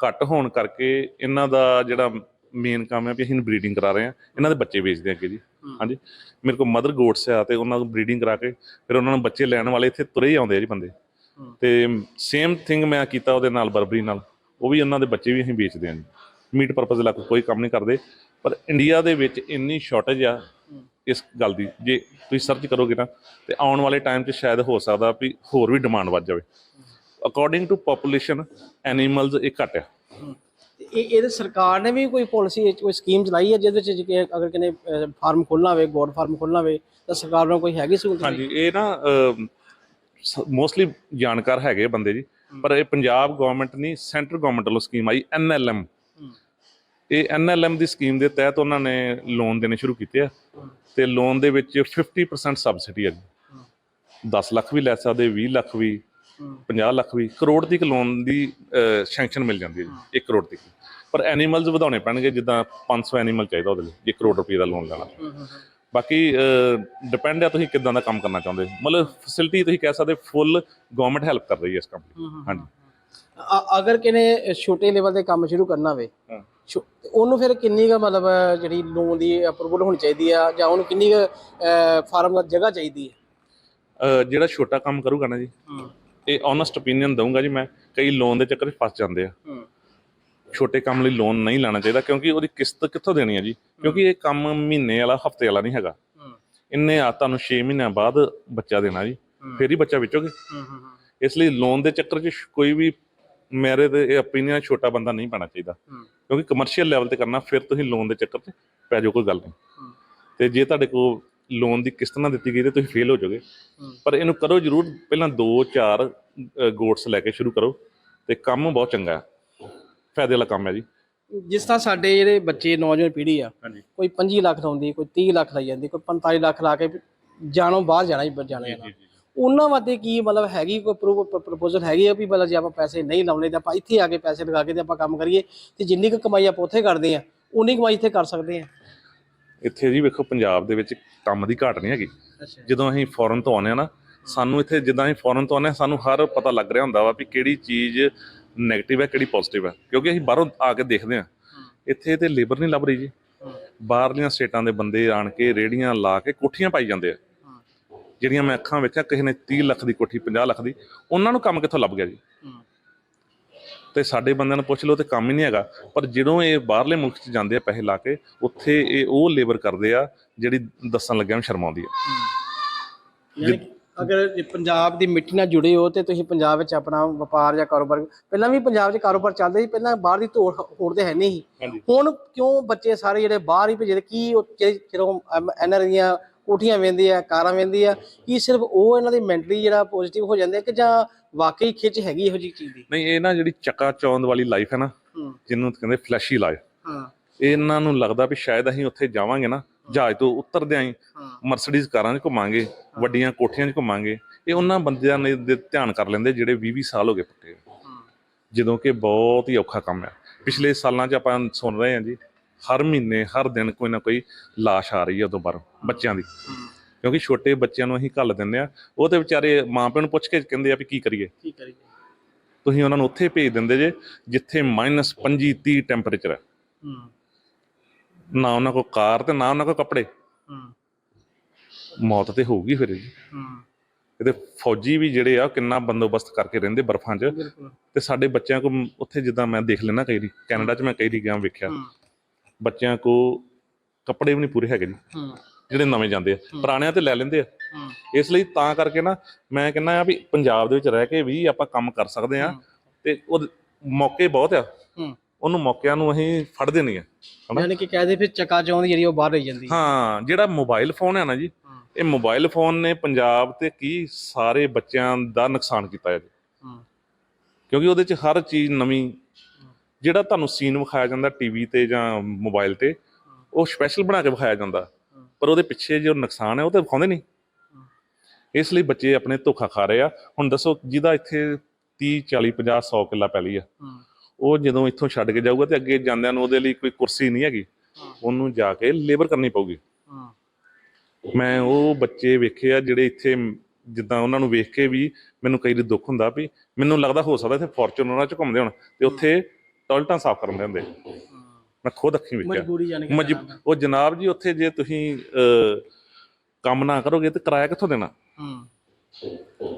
ਘੱਟ ਹੋਣ ਕਰਕੇ ਇਹਨਾਂ ਦਾ ਜਿਹੜਾ ਮੇਨ ਕੰਮ ਹੈ ਵੀ ਅਸੀਂ ਬਰੀਡਿੰਗ ਕਰਾ ਰਹੇ ਹਾਂ। ਇਹਨਾਂ ਦੇ ਬੱਚੇ ਵੇਚਦੇ ਆ ਅੱਗੇ ਜੀ। ਹਾਂਜੀ। ਮੇਰੇ ਕੋਲ ਮਦਰ ਗੋਟਸ ਆ ਤੇ ਉਹਨਾਂ ਨੂੰ ਬਰੀਡਿੰਗ ਕਰਾ ਕੇ ਫਿਰ ਉਹਨਾਂ ਨੂੰ ਬੱਚੇ ਲੈਣ ਵਾਲੇ ਇੱਥੇ ਤੁਰੇ ਹੀ ਆਉਂਦੇ ਆ ਜੀ ਬੰਦੇ। ਤੇ ਸੇਮ ਥਿੰਗ ਮੈਂ ਕੀਤਾ ਉਹਦੇ ਨਾਲ ਬਰਬਰੀ ਨਾਲ। ਉਹ ਵੀ ਉਹਨਾਂ ਦੇ ਬੱਚੇ ਵੀ ਅਸੀਂ ਵੇਚਦੇ ਹਾਂ ਜੀ। ਮੀਟ ਪਰਪਸ ਲਈ ਕੋਈ ਕੰਮ ਨਹੀਂ ਕਰਦੇ। ਪਰ ਇੰਡੀਆ ਦੇ ਵਿੱਚ ਇੰਨੀ ਸ਼ਾਰਟੇਜ ਆ ਇਸ ਗੱਲ ਦੀ ਜੇ ਤੁਸੀਂ ਸਰਚ ਕਰੋਗੇ ਨਾ ਤੇ ਆਉਣ ਵਾਲੇ ਟਾਈਮ 'ਚ ਸ਼ਾਇਦ ਹੋ ਸਕਦਾ ਵੀ ਹੋਰ ਵੀ ਡਿਮਾਂਡ ਵੱਧ ਜਾਵੇ। ਅਕੋਰਡਿੰਗ ਟੂ ਪੋਪੂਲੇਸ਼ਨ ਐਨੀਮਲਸ ਇਹ ਘੱਟ ਆ। ਇਹ ਇਹਦੇ ਸਰਕਾਰ ਨੇ ਵੀ ਕੋਈ ਪਾਲਿਸੀ ਕੋਈ ਸਕੀਮ ਚਲਾਈ ਹੈ ਜਿਹਦੇ ਵਿੱਚ ਕਿ ਅਗਰ ਕਿਨੇ ਫਾਰਮ ਖੋਲਣਾ ਹੋਵੇ ਗੋਡ ਫਾਰਮ ਖੋਲਣਾ ਹੋਵੇ ਤਾਂ ਸਰਕਾਰ ਨੂੰ ਕੋਈ ਹੈਗੀ ਸਹੂਲਤ ਹਾਂਜੀ ਇਹ ਨਾ ਮੋਸਟਲੀ ਜਾਣਕਾਰ ਹੈਗੇ ਬੰਦੇ ਜੀ ਪਰ ਇਹ ਪੰਜਾਬ ਗਵਰਨਮੈਂਟ ਨਹੀਂ ਸੈਂਟਰ ਗਵਰਨਮੈਂਟ ਵੱਲੋਂ ਸਕੀਮ ਆਈ ਐਨਐਲਐਮ ਇਹ ਐਨਐਲਐਮ ਦੀ ਸਕੀਮ ਦੇ ਤਹਿਤ ਉਹਨਾਂ ਨੇ ਲੋਨ ਦੇਣੇ ਸ਼ੁਰੂ ਕੀਤੇ ਆ ਤੇ ਲੋਨ ਦੇ ਵਿੱਚ 50% ਸਬਸਿਡੀ ਹੈ ਜੀ। 10 ਲੱਖ ਵੀ ਲੈ ਸਕਦੇ 20 ਲੱਖ ਵੀ 50 ਲੱਖ ਵੀ ਕਰੋੜ ਦੀ ਲੋਨ ਦੀ ਸੈਂਕਸ਼ਨ ਮਿਲ ਜਾਂਦੀ ਹੈ ਜੀ 1 ਕਰੋੜ ਦੀ। ਪਰ ਐਨੀਮਲਸ ਵਧਾਉਣੇ ਪੈਣਗੇ ਜਿੱਦਾਂ 500 ਐਨੀਮਲ ਚਾਹੀਦਾ ਉਹਦੇ ਲਈ 1 ਕਰੋੜ ਰੁਪਏ ਦਾ ਲੋਨ ਲੈਣਾ। ਬਾਕੀ ਡਿਪੈਂਡ ਆ ਤੁਸੀਂ ਕਿੱਦਾਂ ਦਾ ਕੰਮ ਕਰਨਾ ਚਾਹੁੰਦੇ ਮਤਲਬ ਫੈਸਿਲਿਟੀ ਤੁਸੀਂ ਕਹਿ ਸਕਦੇ ਫੁੱਲ ਗਵਰਨਮੈਂਟ ਹੈਲਪ ਕਰ ਰਹੀ ਹੈ ਇਸ ਕੰਮ ਲਈ ਹਾਂਜੀ। ਅਗਰ ਕਿਨੇ ਛੋਟੇ ਲੈਵਲ ਤੇ ਕੰਮ ਸ਼ੁਰੂ ਕਰਨਾ ਹੋਵੇ ਉਹਨੂੰ ਫਿਰ ਕਿੰਨੀ ਕੁ ਮਤਲਬ ਜਿਹੜੀ ਲੋਨ ਦੀ ਅਪਰੂਵਲ ਹੋਣੀ ਚਾਹੀਦੀ ਆ ਜਾਂ ਉਹਨੂੰ ਕਿੰਨੀ ਫਾਰਮ ਦਾ ਜਗ੍ਹਾ ਚਾਹੀਦੀ ਹੈ ਅਹ ਜਿਹੜਾ ਛੋਟਾ ਕੰਮ ਕਰੂਗਾ ਨਾ ਜੀ ਇਹ ਓਨੈਸਟ ਓਪੀਨੀਅਨ ਦਊਂਗਾ ਜੀ ਮੈਂ ਕਈ ਲੋਨ ਦੇ ਚੱਕਰ 'ਚ ਫਸ ਜਾਂਦੇ ਆ। ਛੋਟੇ ਕੰਮ ਲਈ ਲੋਨ ਨਹੀਂ ਲੈਣਾ ਚਾਹੀਦਾ ਕਿਉਂਕਿ ਉਹਦੀ ਕਿਸ਼ਤ ਕਿੱਥੋਂ ਦੇਣੀ ਹੈ ਜੀ? ਕਿਉਂਕਿ ਇਹ ਕੰਮ ਮਹੀਨੇ ਵਾਲਾ ਹਫ਼ਤੇ ਵਾਲਾ ਨਹੀਂ ਹੈਗਾ। ਇੰਨੇ ਆ ਤੁਹਾਨੂੰ 6 ਮਹੀਨਿਆਂ ਬਾਅਦ ਬੱਚਾ ਦੇਣਾ ਜੀ ਫਿਰ ਹੀ ਬੱਚਾ ਵੇਚੋਗੇ। ਇਸ ਲਈ ਲੋਨ ਦੇ ਚੱਕਰ 'ਚ ਸ਼- ਕੋਈ ਵੀ ਮੇਰੇ ਦੇ ਇਹ ਓਪੀਨੀਅਨ ਛੋਟਾ ਬੰਦਾ ਨਹੀਂ ਪੈਣਾ ਚਾਹੀਦਾ। ਕਿਉਂਕਿ ਕਮਰਸ਼ੀਅਲ ਲੈਵਲ ਤੇ ਕਰਨਾ ਫਿਰ ਤੁਸੀਂ ਲੋਨ ਦੇ ਚੱਕਰ 'ਚ ਪੈ ਜਾਓ ਕੋਈ ਗੱਲ ਨਹੀਂ। ਤੇ ਜੇ ਤੁਹਾਡੇ ਕੋਲ ਲੋਨ ਦੀ ਕਿਸ਼ਤ ਨਾ ਦਿੱਤੀ ਗਈ ਤੇ ਤੁਸੀਂ ਫੇਲ ਹੋ ਜਾਓਗੇ। ਪਰ ਇਹਨੂੰ ਕਰੋ ਜਰੂਰ ਪਹਿਲਾਂ 2-4 ਗੋਟਸ ਲੈ ਕੇ ਸ਼ੁਰੂ ਕਰੋ ਤੇ ਕੰਮ ਬਹੁਤ ਚੰਗਾ ਹੈ। ਫਾਇਦੇ ਵਾਲਾ ਕੰਮ ਹੈ ਜੀ। ਜਿਸ ਤਰ੍ਹਾਂ ਸਾਡੇ ਜਿਹੜੇ ਬੱਚੇ ਨੌਜਵਾਨ ਪੀੜ੍ਹੀ ਆ ਹਾਂਜੀ। ਕੋਈ 25 ਲੱਖ ਲਾਉਂਦੀ ਕੋਈ 30 ਲੱਖ ਲਾਈ ਜਾਂਦੀ ਕੋਈ 45 ਲੱਖ ਲਾ ਕੇ ਜਾਣੋ ਬਾਹਰ ਜਾਣਾ ਹੀ ਜਾਣਾ ਜਾਣਾ। ਉਹਨਾਂ ਵਾਸਤੇ ਕੀ ਮਤਲਬ ਹੈਗੀ ਕੋਈ ਪ੍ਰਪੋਜ਼ਲ ਹੈਗੀ ਆ ਵੀ ਮਤਲਬ ਜੇ ਆਪਾਂ ਪੈਸੇ ਨਹੀਂ ਲਾਉਣੇ ਤਾਂ ਆਪਾਂ ਇੱਥੇ ਆ ਕੇ ਪੈਸੇ ਲਗਾ ਕੇ ਤੇ ਆਪਾਂ ਕੰਮ ਕਰੀਏ ਤੇ ਜਿੰਨੀ ਕੁ ਕਮਾਈ ਆਪਾਂ ਉੱਥੇ ਕਰਦੇ ਆ ਉਨੀ ਕਮਾਈ ਇੱਥੇ ਕਰ ਸਕਦੇ ਆ। ਇੱਥੇ ਜੀ ਵੇਖੋ ਪੰਜਾਬ ਦੇ ਵਿੱਚ ਕੰਮ ਦੀ ਘਾਟ ਨਹੀਂ ਹੈਗੀ। ਜਦੋਂ ਅਸੀਂ ਫੋਰਨ ਤੋਂ ਆਉਂਦੇ ਆ ਨਾ ਸਾਨੂੰ ਇੱਥੇ ਜਿੱਦਾਂ ਅਸੀਂ ਫੋਰਨ ਤੋਂ ਆਉਂਦੇ ਹਾਂ ਸਾਨੂੰ ਹਰ ਪਤਾ ਲੱਗ ਰਿਹਾ ਹੁੰਦਾ ਵਾ ਵੀ ਕਿਹੜੀ ਚੀਜ਼ 네ਗੇਟਿਵ ਹੈ ਕਿਹੜੀ ਪੋਜ਼ਿਟਿਵ ਹੈ। ਕਿਉਂਕਿ ਅਸੀਂ ਬਾਹਰੋਂ ਆ ਕੇ ਦੇਖਦੇ ਆ। ਇੱਥੇ ਤੇ ਲੇਬਰ ਨਹੀਂ ਲੱਭ ਰਹੀ ਜੀ। ਬਾਹਰਲੀਆਂ ਸਟੇਟਾਂ ਦੇ ਬੰਦੇ ਆਣ ਕੇ ਰੇੜੀਆਂ ਲਾ ਕੇ ਕੋਠੀਆਂ ਪਾਈ ਜਾਂਦੇ ਆ। ਜਿਹੜੀਆਂ ਮੈਂ ਅੱਖਾਂ ਵੇਖਿਆ ਕਿਸੇ ਨੇ 30 ਲੱਖ ਦੀ ਕੋਠੀ 50 ਲੱਖ ਦੀ ਉਹਨਾਂ ਨੂੰ ਕੰਮ ਕਿੱਥੋਂ ਲੱਭ ਗਿਆ ਜੀ? ਤੇ ਸਾਡੇ ਬੰਦਿਆਂ ਨੂੰ ਪੁੱਛ ਲਓ ਤੇ ਕੰਮ ਹੀ ਨਹੀਂ ਹੈਗਾ। ਪਰ ਜਦੋਂ ਇਹ ਬਾਹਰਲੇ ਮੁਲਕ 'ਚ ਜਾਂਦੇ ਆ ਪੈਸੇ ਲਾ ਕੇ ਉੱਥੇ ਇਹ ਉਹ ਲੇਬਰ ਕਰਦੇ ਆ ਜਿਹੜੀ ਦੱਸਣ ਲੱਗਿਆ ਨੂੰ ਸ਼ਰਮ ਆਉਂਦੀ ਆ। ਯਾਨੀ ਅਗਰ ਪੰਜਾਬ ਦੀ ਮਿੱਟੀ ਨਾਲ ਜੁੜੇ ਹੋ ਤੇ ਤੁਸੀਂ ਪੰਜਾਬ ਵਿੱਚ ਆਪਣਾ ਵਪਾਰ ਜਾਂ ਕਾਰੋਬਾਰ ਪਹਿਲਾਂ ਵੀ ਪੰਜਾਬ 'ਚ ਕਾਰੋਬਾਰ ਚੱਲਦੇ ਸੀ ਪਹਿਲਾਂ ਬਾਹਰ ਦੀ ਧੋੜ ਹੋੜਦੇ ਹੈ ਨਹੀਂ ਹੁਣ ਕਿਉਂ ਬੱਚੇ ਸਾਰੇ ਜਿਹੜੇ ਬਾਹਰ ਹੀ ਭੇਜਦੇ ਕੀ ਜਦੋਂ ਐਨਆਰ ਦੀਆਂ ਕੋਠੀਆਂ ਵੇਂਦੇ ਆ ਕਾਰਾਂ ਵੇਂਦੇ ਆ ਕੀ ਸਿਰਫ ਉਹ ਇਹਨਾਂ ਦੀ ਮੈਂਟਲੀ ਜਿਹੜਾ ਪੋਜ਼ਿਟਿਵ ਹੋ ਜਾਂਦੇ ਆ ਕਿ ਜਾਂ ਵਾਕਈ ਖਿੱਚ ਹੈਗੀ ਇਹੋ ਜਿਹੀ ਚੀਜ਼ ਦੀ? ਨਹੀਂ ਇਹ ਨਾ ਜਿਹੜੀ ਚੱਕਾ ਚੌਂਦ ਵਾਲੀ ਲਾਈਫ ਹੈ ਨਾ ਜਿਹਨੂੰ ਕਹਿੰਦੇ ਫਲੈਸ਼ੀ ਲਾਈਫ ਹਾਂ। ਇਹਨਾਂ ਨੂੰ ਲੱਗਦਾ ਵੀ ਸ਼ਾਇਦ ਅਸੀਂ ਉੱਥੇ ਜਾਵਾਂਗੇ ਨਾ ਜਹਾਜ਼ ਤੋਂ ਉਤਰਦੇ ਆਂ ਮਰਸੀਡੀਜ਼ ਕਾਰਾਂ 'ਚ ਘੁੰਮਾਂਗੇ ਵੱਡੀਆਂ ਕੋਠੀਆਂ 'ਚ ਘੁੰਮਾਂਗੇ। ਇਹ ਉਹਨਾਂ ਬੰਦਿਆਂ ਨੇ ਦੇ ਧਿਆਨ ਕਰ ਲੈਂਦੇ ਜਿਹੜੇ 20-20 ਸਾਲ ਹੋ ਗਏ ਪੱਕੇ ਜਦੋਂ ਕਿ ਬਹੁਤ ਹੀ ਔਖਾ ਕੰਮ ਹੈ ਪਿਛਲੇ ਸਾਲਾਂ 'ਚ ਆਪਾਂ ਸੁਣ ਰਹੇ ਹਾਂ ਜੀ ਹਰ ਮਹੀਨੇ ਹਰ ਦਿਨ ਕੋਈ ਨਾ ਕੋਈ ਲਾਸ਼ ਆ ਰਹੀ ਹੈ ਉਦੋਂ ਬਾਹਰੋਂ ਬੱਚਿਆਂ ਦੀ। ਕਿਉਂਕਿ ਛੋਟੇ ਬੱਚਿਆਂ ਨੂੰ ਅਸੀਂ ਘੱਲ ਦਿੰਦੇ ਆ ਉਹ ਤੇ ਵਿਚਾਰੇ ਮਾਪਿਆਂ ਨੂੰ ਪੁੱਛ ਕੇ ਕਹਿੰਦੇ ਆ ਵੀ ਕੀ ਕਰੀਏ। ਕੀ ਕਰੀਏ? ਤੁਸੀਂ ਉਹਨਾਂ ਨੂੰ ਉੱਥੇ ਭੇਜ ਦਿੰਦੇ ਜੇ ਜਿੱਥੇ ਮਾਈਨਸ 25 30 ਟੈਂਪਰੇਚਰ ਹੈ। ਹੂੰ। ਨਾ ਉਹਨਾਂ ਕੋਲ ਕਾਰ ਤੇ ਨਾ ਉਹਨਾਂ ਕੋਲ ਕੱਪੜੇ। ਹੂੰ। ਮੌਤ ਤੇ ਹੋਊਗੀ ਫਿਰ ਜੀ। ਹੂੰ। ਇਹਦੇ ਫੌਜੀ ਵੀ ਜਿਹੜੇ ਆ ਕਿੰਨਾ ਬੰਦੋਬਸਤ ਕਰਕੇ ਰਹਿੰਦੇ ਬਰਫਾਂ 'ਚ। ਤੇ ਸਾਡੇ ਬੱਚਿਆਂ ਕੋ ਉੱਥੇ ਜਿੱਦਾਂ ਮੈਂ ਦੇਖ ਲੈਣਾ ਕਈ ਵਾਰੀ ਕੈਨੇਡਾ 'ਚ ਮੈਂ ਕਈ ਵਾਰੀ ਗਿਆ ਵੇਖਿਆ। ਬੱਚਿਆਂ ਕੋ ਕੱਪੜੇ ਵੀ ਨਹੀਂ ਪੂਰੇ ਹੈਗੇ ਜੀ। ਹੂੰ। ਜਿਹੜੇ ਨਵੇਂ ਜਾਂਦੇ ਆ ਪੁਰਾਣਿਆਂ ਤੇ ਲੈ ਲੈਂਦੇ ਆ। ਹੂੰ। ਇਸ ਲਈ ਤਾਂ ਕਰਕੇ ਨਾ ਮੈਂ ਕਹਿੰਦਾ ਆ ਵੀ ਪੰਜਾਬ ਦੇ ਵਿੱਚ ਰਹਿ ਕੇ ਵੀ ਆਪਾਂ ਕੰਮ ਕਰ ਸਕਦੇ ਆ ਤੇ ਉਹ ਮੌਕੇ ਬਹੁਤ ਆ। ਹੂੰ। ਉਹਨੂੰ ਮੌਕਿਆਂ ਨੂੰ ਅਸੀਂ ਫੜਦੇ ਨਹੀਂ ਆ? ਯਾਨੀ ਕਿ ਕਹਦੇ ਫਿਰ ਚੱਕਾ ਚੌਂਦ ਜਿਹੜੀ ਉਹ ਬਾਹਰ ਰਹੀ ਜਾਂਦੀ ਹਾਂ ਜਿਹੜਾ ਮੋਬਾਈਲ ਫੋਨ ਹੈ ਨਾ ਜੀ ਇਹ ਮੋਬਾਈਲ ਫੋਨ ਨੇ ਪੰਜਾਬ ਤੇ ਕੀ ਸਾਰੇ ਬੱਚਿਆਂ ਦਾ ਨੁਕਸਾਨ ਕੀਤਾ ਹੈ ਜੀ। ਹਾਂ। ਕਿਉਂਕਿ ਉਹਦੇ 'ਚ ਹਰ ਚੀਜ਼ ਨਵੀਂ ਜਿਹੜਾ ਤੁਹਾਨੂੰ ਸੀਨ ਵਿਖਾਇਆ ਜਾਂਦਾ ਟੀਵੀ ਤੇ ਜਾਂ ਮੋਬਾਈਲ ਤੇ, ਉਹ ਸਪੈਸ਼ਲ ਬਣਾ ਕੇ ਵਿਖਾਇਆ ਜਾਂਦਾ। ਪਰ ਉਹਦੇ ਪਿੱਛੇ ਜੋ ਨੁਕਸਾਨ ਹੈ, ਉਹ ਤਾਂ ਵਿਖਾਉਂਦੇ ਨਹੀਂ। ਇਸ ਲਈ ਬੱਚੇ ਆਪਣੇ ਧੋਖਾ ਖਾ ਰਹੇ ਆ। ਹੁਣ ਦੱਸੋ, ਜਿਹਦਾ ਇੱਥੇ 30 40 50 100 ਕਿੱਲਾ ਪੈਲੀ ਆ, ਉਹ ਜਦੋਂ ਇੱਥੋਂ ਛੱਡ ਕੇ ਜਾਊਗਾ ਤੇ ਅੱਗੇ ਜਾਂਦਿਆਂ ਨੂੰ ਉਹਦੇ ਲਈ ਕੋਈ ਕੁਰਸੀ ਨਹੀਂ ਹੈਗੀ, ਉਹਨੂੰ ਜਾ ਕੇ ਲੇਬਰ ਕਰਨੀ ਪਊਗੀ। ਮੈਂ ਉਹ ਬੱਚੇ ਵੇਖੇ ਆ ਜਿਹੜੇ ਇੱਥੇ ਜਿੱਦਾਂ ਉਹਨਾਂ ਨੂੰ ਵੇਖ ਕੇ ਵੀ ਮੈਨੂੰ ਕਈ ਵਾਰੀ ਦੁੱਖ ਹੁੰਦਾ ਵੀ ਮੈਨੂੰ ਲੱਗਦਾ ਹੋ ਸਕਦਾ ਇੱਥੇ ਫੋਰਚੂਨਰਾਂ ਚ ਘੁੰਮਦੇ ਹੋਣ ਤੇ ਉੱਥੇ ਟਾਇਲਟਾਂ ਸਾਫ਼ ਕਰਨ ਦੇ ਹੁੰਦੇ ਮੈਂ ਖੁਦ ਅੱਖੀਂ ਵੇਖਿਆ। ਮਜਬੂਰੀ ਜਾਨੀ ਕਿ ਉਹ ਜਨਾਬ ਜੀ ਉੱਥੇ ਜੇ ਤੁਸੀਂ ਅਹ, ਕੰਮ ਨਾ ਕਰੋਗੇ ਤੇ ਕਿਰਾਇਆ ਕਿੱਥੋਂ ਦੇਣਾ? ਹੂੰ।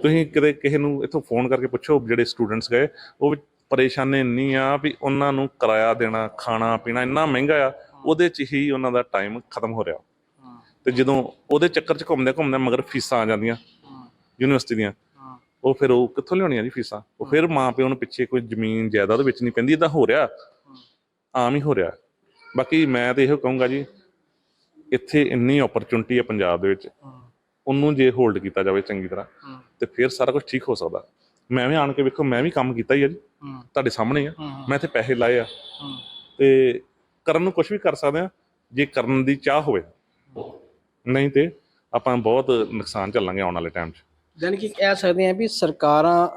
ਤੁਸੀਂ ਕਿਤੇ ਕਿਸੇ ਨੂੰ ਇੱਥੋਂ ਫੋਨ ਕਰਕੇ ਪੁੱਛੋ ਜਿਹੜੇ ਸਟੂਡੈਂਟਸ ਗਏ ਉਹ ਵੀ ਪਰੇਸ਼ਾਨੀ ਇੰਨੀ ਆ ਵੀ ਉਹਨਾਂ ਨੂੰ ਕਿਰਾਇਆ ਦੇਣਾ ਖਾਣਾ ਪੀਣਾ ਇੰਨਾ ਮਹਿੰਗਾ ਆ ਉਹਦੇ ਚ ਹੀ ਉਹਨਾਂ ਦਾ ਟਾਈਮ ਖਤਮ ਹੋ ਰਿਹਾ। ਹਾਂ। ਤੇ ਜਦੋਂ ਉਹਦੇ ਚੱਕਰ ਚ ਘੁੰਮਦੇ ਘੁੰਮਦੇ ਮਗਰ ਫੀਸਾਂ ਆ ਜਾਂਦੀਆਂ। ਯੂਨੀਵਰਸਿਟੀ ਦੀਆਂ। ਉਹ ਫਿਰ ਉਹ ਕਿੱਥੋਂ ਲਿਆਉਣੀਆਂ ਜੀ ਫੀਸਾਂ? ਉਹ ਫਿਰ ਮਾਂ ਪਿਓ ਨੂੰ ਪਿੱਛੇ ਕੋਈ ਜ਼ਮੀਨ ਜਾਇਦਾਦ ਵਿੱਚ ਨਹੀਂ ਪੈਂਦੀ ਇਦਾਂ ਹੋ ਰਿਹਾ। ਆਮ ਹੀ ਹੋ ਰਿਹਾ। ਬਾਕੀ ਮੈਂ ਤੇ ਇਹੋ ਕਹੂੰਗਾ ਜੀ ਇੱਥੇ ਇੰਨੀ ਓਪਰਚੁਨਿਟੀ ਹੈ ਪੰਜਾਬ ਦੇ ਵਿੱਚ। ਉਹਨੂੰ ਜੇ ਹੋਲਡ ਕੀਤਾ ਜਾਵੇ ਚੰਗੀ ਤਰ੍ਹਾਂ ਤੇ ਫਿਰ ਸਾਰਾ ਕੁਝ ਠੀਕ ਹੋ ਸਕਦਾ। ਮੈਂ ਵੀ ਆਣ ਕੇ ਵੇਖੋ ਮੈਂ ਵੀ ਕੰਮ ਕੀਤਾ ਹੀ ਆ ਜੀ। ਤੁਹਾਡੇ ਸਾਹਮਣੇ ਆ। ਮੈਂ ਇੱਥੇ ਪੈਸੇ ਲਾਏ ਆ। ਤੇ ਕਰਨ ਨੂੰ ਕੁਝ ਵੀ ਕਰ ਸਕਦੇ ਆ ਜੇ ਕਰਨ ਦੀ ਚਾਹ ਹੋਵੇ। ਨਹੀਂ ਤੇ ਆਪਾਂ ਬਹੁਤ ਨੁਕਸਾਨ ਝੱਲਾਂਗੇ ਆਉਣ ਵਾਲੇ ਟਾਈਮ 'ਚ। ਜਾਨੀ ਕਿ ਕਹਿ ਸਕਦੇ ਆ ਵੀ ਸਰਕਾਰਾਂ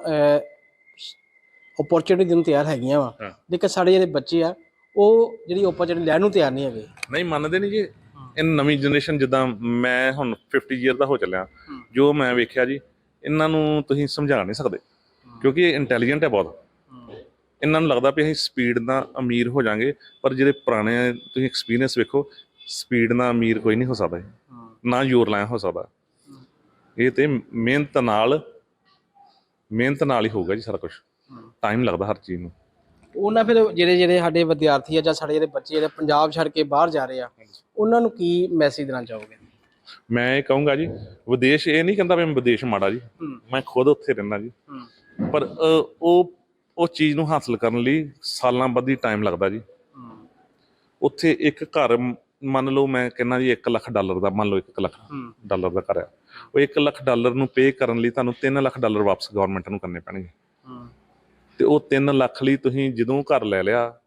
ਓਪਰਚੁਨਿਟੀ ਦੇਣ ਨੂੰ ਤਿਆਰ ਹੈਗੀਆਂ ਵਾ। ਲੇਕਿਨ ਸਾਡੇ ਜਿਹੜੇ ਬੱਚੇ ਆ ਉਹ ਜਿਹੜੀ ਓਪਰਚੁਨਿਟੀ ਲੈਣ ਨੂੰ ਤਿਆਰ ਨਹੀਂ ਹੈਗੇ। ਨਹੀਂ ਮੰਨਦੇ ਨਹੀਂ ਜੀ। ਇਹ ਨਵੀਂ ਜਨਰੇਸ਼ਨ ਜਿੱਦਾਂ ਮੈਂ ਹੁਣ 50 ਇਅਰ ਦਾ ਹੋ ਚੱਲਿਆ। ਜੋ ਮੈਂ ਵੇਖਿਆ ਜੀ ਇਹਨਾਂ ਨੂੰ ਤੁਸੀਂ ਸਮਝਾ ਨਹੀਂ ਸਕਦੇ। ਕਿਉਂਕਿ ਇਹ ਇੰਟੈਲੀਜੈਂਟ ਹੈ ਬਹੁਤ। ਇਹਨਾਂ ਨੂੰ ਲੱਗਦਾ ਵੀ ਅਸੀਂ ਸਪੀਡ ਨਾਲ ਅਮੀਰ ਹੋ ਜਾਾਂਗੇ ਪਰ ਜਿਹੜੇ ਪੁਰਾਣੇ ਤੁਸੀਂ ਐਕਸਪੀਰੀਅੰਸ ਵੇਖੋ ਸਪੀਡ ਨਾਲ ਅਮੀਰ ਕੋਈ ਨਹੀਂ ਹੋ ਸਕਦਾ। ਨਾ ਜ਼ੋਰ ਲਾਇਆ ਹੋ ਸਕਦਾ। ਇਹ ਤੇ ਮਿਹਨਤ ਨਾਲ ਮਿਹਨਤ ਨਾਲ ਹੀ ਹੋਊਗਾ ਜੀ ਸਾਰਾ ਕੁਝ ਟਾਈਮ ਲੱਗਦਾ ਹਰ ਚੀਜ਼ ਨੂੰ। ਉਹਨਾਂ ਫਿਰ ਜਿਹੜੇ ਜਿਹੜੇ ਸਾਡੇ ਵਿਦਿਆਰਥੀ ਆ ਜਾਂ ਸਾਡੇ ਜਿਹੜੇ ਬੱਚੇ ਜਿਹੜੇ ਪੰਜਾਬ ਛੱਡ ਕੇ ਬਾਹਰ ਜਾ ਰਹੇ ਆ ਉਹਨਾਂ ਨੂੰ ਕੀ ਮੈਸੇਜ ਦੇਣਾ ਚਾਹੋਗੇ? ਮੈਂ ਇਹ ਕਹੂੰਗਾ ਜੀ ਵਿਦੇਸ਼ ਇਹ ਨਹੀਂ ਕਹਿੰਦਾ ਵੀ ਮੈਂ ਵਿਦੇਸ਼ ਮਾੜਾ ਜੀ। ਮੈਂ ਖੁਦ ਉੱਥੇ ਰਹਿਣਾ ਜੀ। ਪਰ ਉਹ ਉਹ ਚੀਜ਼ ਨੂੰ ਹਾਸਲ ਕਰਨ ਲਈ ਸਾਲਾਂ ਬੱਧੀ ਟਾਈਮ ਲੱਗਦਾ ਜੀ। ਉੱਥੇ ਇੱਕ ਘਰ ਮੰਨ ਲਓ ਮੈਂ ਕਹਿੰਦਾ ਜੀ 1 ਲੱਖ ਡਾਲਰ ਦਾ ਮੰਨ ਲਓ 1 ਲੱਖ ਡਾਲਰ ਦਾ ਘਰ ਆ। ਉਹ 1 ਲੱਖ ਡਾਲਰ ਨੂੰ ਪੇ ਕਰਨ ਲਈ ਤੁਹਾਨੂੰ 3 ਲੱਖ ਡਾਲਰ ਵਾਪਸ ਗਵਰਨਮੈਂਟ ਨੂੰ ਕਰਨੇ ਪੈਣਗੇ। ਹੂੰ। ਤੇ ਉਹ 3 ਲੱਖ ਲਈ ਤੁਸੀਂ ਜਦੋਂ ਘਰ ਲੈ ਲਿਆ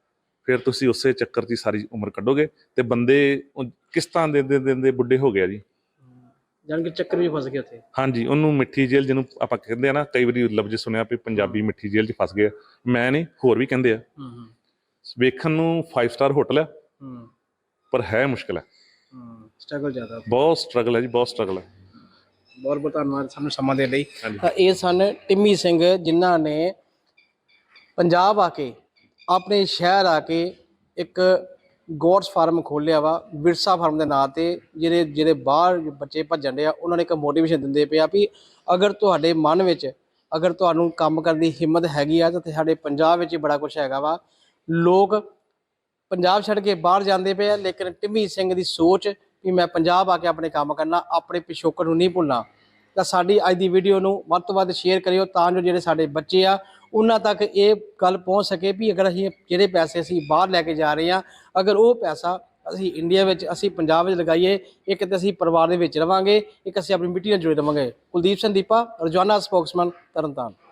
ਫਿਰ ਤੁਸੀਂ ਉਸੇ ਚੱਕਰ 'ਚ ਹੀ ਸਾਰੀ ਉਮਰ ਕੱਢੋਗੇ ਤੇ ਬੰਦੇ ਕਿਸ਼ਤਾਂ ਦੇ ਦੇ ਦਿੰਦੇ ਬੁੱਢੇ ਹੋ ਗਿਆ ਜੀ। ਜਾਨ ਕਿ ਚੱਕਰ ਵੀ ਫਸ ਗਏ ਉੱਥੇ। ਹਾਂਜੀ ਉਹਨੂੰ ਮਿੱਠੀ ਜੇਲ੍ਹ ਜਿਹਨੂੰ ਆਪਾਂ ਕਹਿੰਦੇ ਆ ਨਾ ਕਈ ਵਾਰੀ ਲਫ਼ਜ਼ ਸੁਣਿਆ ਵੀ ਪੰਜਾਬੀ ਮਿੱਠੀ ਜੇਲ੍ਹ 'ਚ ਫਸ ਗਏ ਆ। ਮੈਂ ਨਹੀਂ ਹੋਰ ਵੀ ਕਹਿੰਦੇ ਆ। ਹੂੰ ਹੂੰ। ਵੇਖਣ ਨੂੰ 5 ਸਟਾਰ ਹੋਟਲ ਆ। ਹੂੰ। ਪਰ ਹੈ ਮੁਸ਼ਕਲ ਹੈ ਹੂੰ ਸਟਰਗਲ ਜ਼ਿਆਦਾ। ਬਹੁਤ ਸਟਰਗਲ ਹੈ ਜੀ ਬਹੁਤ ਸਟਰਗਲ ਹੈ ਬਹੁਤ ਬਹੁਤ ਧੰਨਵਾਦ ਸਾਨੂੰ ਸਮਾਂ ਦੇਣ ਲਈ। ਤਾਂ ਇਹ ਸਨ ਟਿੰਮੀ ਸਿੰਘ ਜਿਨ੍ਹਾਂ ਨੇ ਪੰਜਾਬ ਆ ਕੇ ਆਪਣੇ ਸ਼ਹਿਰ ਆ ਕੇ ਇੱਕ ਗੋਡਸ ਫਾਰਮ ਖੋਲਿਆ ਵਾ ਵਿਰਸਾ ਫਾਰਮ ਦੇ ਨਾਂ ਤੇ ਜਿਹੜੇ ਜਿਹੜੇ ਬਾਹਰ ਬੱਚੇ ਭੱਜਣ ਦੇ ਆ ਉਹਨਾਂ ਨੇ ਇੱਕ ਮੋਟੀਵੇਸ਼ਨ ਦਿੰਦੇ ਪਏ ਆ ਵੀ ਅਗਰ ਤੁਹਾਡੇ ਮਨ ਵਿੱਚ ਅਗਰ ਤੁਹਾਨੂੰ ਕੰਮ ਕਰਨ ਦੀ ਹਿੰਮਤ ਹੈਗੀ ਆ ਤਾਂ ਸਾਡੇ ਪੰਜਾਬ ਵਿੱਚ ਬੜਾ ਕੁਝ ਹੈਗਾ ਵਾ। ਲੋਕ ਪੰਜਾਬ ਛੱਡ ਕੇ ਬਾਹਰ ਜਾਂਦੇ ਪਏ ਆ ਲੇਕਿਨ ਟਿੰਮੀ ਸਿੰਘ ਦੀ ਸੋਚ ਵੀ ਮੈਂ ਪੰਜਾਬ ਆ ਕੇ ਆਪਣੇ ਕੰਮ ਕਰਨਾ, ਆਪਣੇ ਪਿਛੋਕੜ ਨੂੰ ਨਹੀਂ ਭੁੱਲਣਾ। ਤਾਂ ਸਾਡੀ ਅੱਜ ਦੀ ਵੀਡੀਓ ਨੂੰ ਵੱਧ ਤੋਂ ਵੱਧ ਸ਼ੇਅਰ ਕਰਿਓ ਤਾਂ ਜੋ ਜਿਹੜੇ ਸਾਡੇ ਬੱਚੇ ਆ, ਉਹਨਾਂ ਤੱਕ ਇਹ ਗੱਲ ਪਹੁੰਚ ਸਕੇ ਵੀ ਅਗਰ ਅਸੀਂ ਜਿਹੜੇ ਪੈਸੇ ਅਸੀਂ ਬਾਹਰ ਲੈ ਕੇ ਜਾ ਰਹੇ ਆ, ਅਗਰ ਉਹ ਪੈਸਾ ਅਸੀਂ ਇੰਡੀਆ ਵਿੱਚ, ਅਸੀਂ ਪੰਜਾਬ ਵਿੱਚ ਲਗਾਈਏ, ਇੱਕ ਤੇ ਅਸੀਂ ਪਰਿਵਾਰ ਦੇ ਵਿੱਚ ਰਵਾਂਗੇ, ਇੱਕ ਅਸੀਂ ਆਪਣੀ ਮਿੱਟੀ ਨਾਲ ਜੁੜੇ ਰਵਾਂਗੇ। ਕੁਲਦੀਪ ਸਿੰਘ ਦੀਪਾ ਰੋਜ਼ਾਨਾ ਸਪੋਕਸਮੈਨ ਤਰਨਤਾਰਨ।